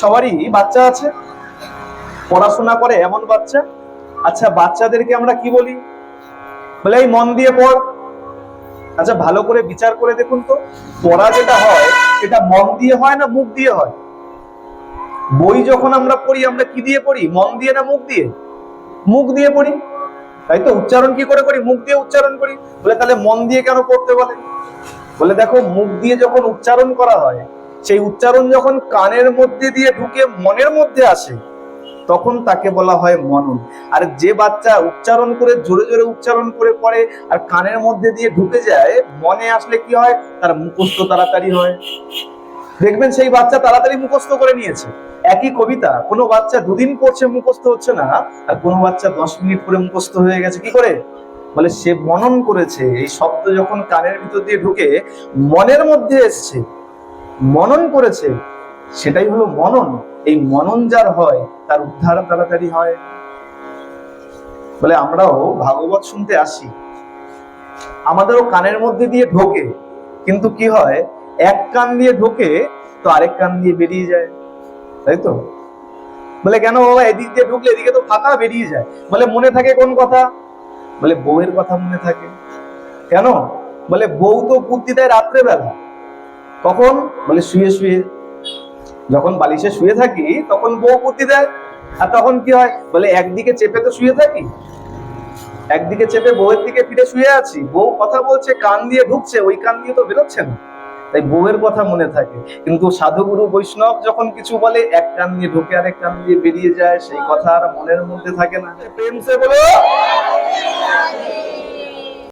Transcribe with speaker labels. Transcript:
Speaker 1: সবারই বাচ্চা আছে, পড়াশোনা করে এমন বাচ্চা। আচ্ছা বাচ্চাদেরকে আমরা কি বলি? বলে এই মন দিয়ে পড়। আচ্ছা ভালো করে বিচার করে দেখুন তো। পড়া যেটা হয়, এটা মন দিয়ে হয় না মুখ দিয়ে হয়? বই যখন আমরা পড়ি, আমরা কি দিয়ে পড়ি? মন দিয়ে না মুখ দিয়ে? মুখ দিয়ে পড়ি। তাই তো, উচ্চারণ কি করে করি? মুখ দিয়ে উচ্চারণ করি। বলে তাহলে মন দিয়ে কেন পড়তে বলে? বলে দেখো, মুখ দিয়ে যখন উচ্চারণ করা হয় সেই উচ্চারণ যখন কানের মধ্যে দিয়ে ঢুকে মনের মধ্যে আসে, তখন তাকে বলা হয় মনন। আর যে বাচ্চা উচ্চারণ করে জোরে জোরে উচ্চারণ করে পড়ে আর কানের মধ্যে দিয়ে ঢুকে যায়, মনে আসলে কি হয়? তার মুখস্থ তাড়াতাড়ি হয়। দেখবেন সেই বাচ্চা তাড়াতাড়ি মুখস্থ করে নিয়েছে। একই কবিতা, কোনো বাচ্চা দুদিন পড়ছে মুখস্থ হচ্ছে না, আর কোনো বাচ্চা দশ মিনিট পরে মুখস্থ হয়ে গেছে, কি করে? বলে সে মনন করেছে। এই শব্দ যখন কানের ভিতর দিয়ে ঢুকে, মনের মধ্যে এসছে। মনন করেছে, সেটাই হলো মনন। এই মনন যার হয়, তার উদ্ধার তাড়াতাড়ি হয়। বলে আমরাও ভাগবত শুনতে আসি। আমাদেরও কানের মধ্যে দিয়ে ঢোকে, কিন্তু কি হয়, এক কান দিয়ে ঢোকে, তো আরেক কান দিয়ে বেরিয়ে যায়। তাই তো? বলে কেন বাবা, এদিক দিয়ে ঢুকলে এদিকে তো ফাঁকা বেরিয়ে যায়। বলে মনে থাকে কোন কথা? বলে বউয়ের কথা মনে থাকে। কেন? বলে বউ তো বুদ্ধি দেয় রাত্রেবেলা। কখন বলে শুয়ে শুয়ে, যখন বালিশে শুয়ে থাকি, তখন বউ বুদ্ধি দেয় আর তখন কি হয়? বলে, একদিকে চেপে তো শুয়ে থাকি, একদিকে চেপে বউয়ের দিকে ফিরে শুয়ে আছি। বউ কথা বলছে, কান দিয়ে ঢুকছে, ওই কান দিয়ে তো বেরোচ্ছে না। তাই বউয়ের কথা মনে থাকে। কিন্তু সাধুগুরু বৈষ্ণব যখন কিছু বলে, এক কান দিয়ে ঢুকে আরেক কান দিয়ে বেরিয়ে যায়, সেই কথা আর মনের মধ্যে থাকে না। প্রেম সে বলো।